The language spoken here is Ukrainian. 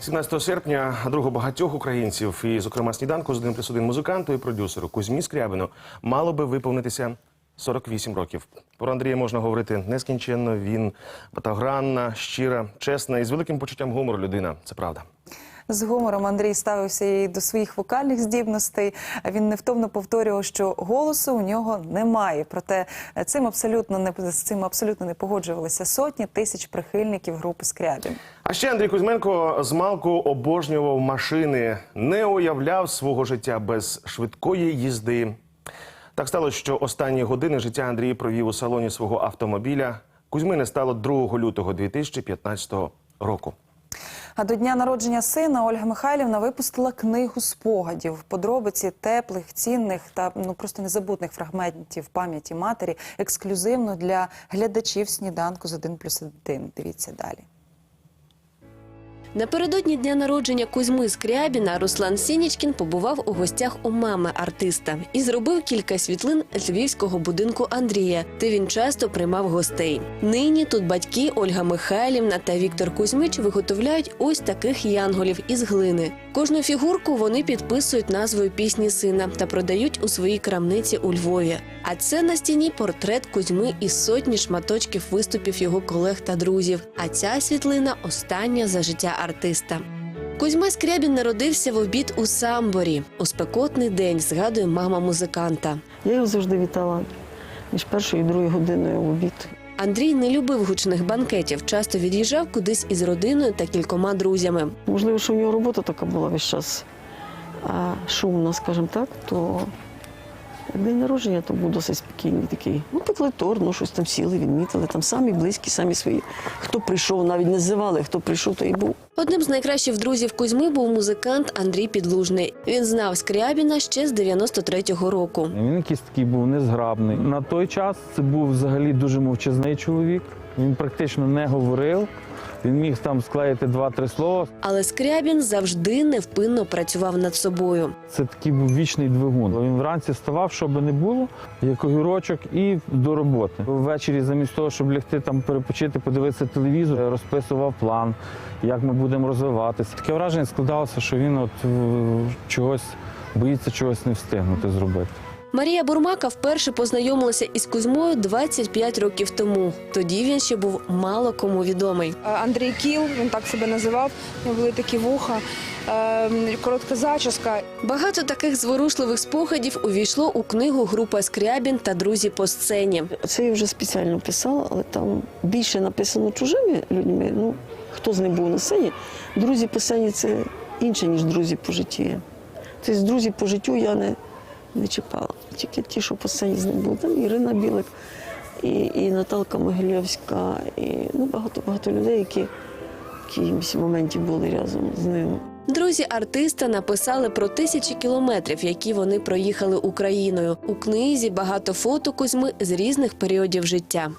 17 серпня другу багатьох українців, і, зокрема, сніданку з один плюс один музиканту і продюсеру Кузьмі Скрябину мало би виповнитися 48 років. Про Андрія можна говорити нескінченно. Він батагранна, щира, чесна і з великим почуттям гумору людина. Це правда. З гумором Андрій ставився і до своїх вокальних здібностей. Він невтомно повторював, що голосу у нього немає. Проте цим абсолютно не з цим абсолютно не погоджувалися сотні тисяч прихильників групи Скрябін. А ще Андрій Кузьменко з малку обожнював машини, не уявляв свого життя без швидкої їзди. Так сталося, що останні години життя Андрій провів у салоні свого автомобіля. Кузьми не стало 2 лютого 2015 року. А до дня народження сина Ольга Михайлівна випустила книгу спогадів, подробиці теплих, цінних та ну просто незабутних фрагментів пам'яті матері, ексклюзивно для глядачів сніданку з 1 плюс 1. Дивіться далі. Напередодні дня народження Кузьми Скрябіна Руслан Сінічкін побував у гостях у мами артиста і зробив кілька світлин з львівського будинку Андрія, де він часто приймав гостей. Нині тут батьки Ольга Михайлівна та Віктор Кузьмич виготовляють ось таких янголів із глини. Кожну фігурку вони підписують назвою пісні сина та продають у своїй крамниці у Львові. А це на стіні портрет Кузьми із сотні шматочків виступів його колег та друзів. А ця світлина остання за життя артиста. Кузьма Скрябін народився в обід у Самборі. У спекотний день згадує мама музиканта. Я його завжди вітала між першою і другою годиною в обід. Андрій не любив гучних банкетів, часто від'їжджав кудись із родиною та кількома друзями. Можливо, що в нього робота така була весь час шумна, скажімо так, то день народження то був досить спокійний такий. Ну, пекли торт, ну щось там сіли, відмітили. Там самі близькі, самі свої. Хто прийшов, навіть не зивали, хто прийшов, то і був. Одним з найкращих друзів Кузьми був музикант Андрій Підлужний. Він знав Скрябіна ще з 93-го року. Він якийсь такий був незграбний. На той час це був взагалі дуже мовчазний чоловік. Він практично не говорив. Він міг там склеїти два-три слова. Але Скрябін завжди невпинно працював над собою. Це такий був вічний двигун. Він вранці вставав, що би не було, як огірочок, і до роботи. Ввечері, замість того, щоб лягти там перепочити, подивитися телевізор, розписував план, як ми будемо розвиватися. Таке враження складалося, що він от е, чогось боїться чогось не встигнути зробити. Марія Бурмака вперше познайомилася із Кузьмою 25 років тому. Тоді він ще був мало кому відомий. Е, Андрій Кіл, він так себе називав. У нього були такі вуха, е, коротка зачіска. Багато таких зворушливих спогадів увійшло у книгу Група Скрябін та друзі по сцені. Це я вже спеціально писала, але там більше написано чужими людьми. Ну, хто з них був на сцені. Друзі по сцені це інше, ніж друзі по житті. Тобто друзі по життю я не, не чіпала. Тільки ті, що по сцені з ним були. Там Ірина Білик, і, і Наталка Могилєвська, і ну, багато-багато людей, які в якимось моменті були разом з ним. Друзі артиста написали про тисячі кілометрів, які вони проїхали Україною. У книзі багато фото Кузьми з різних періодів життя.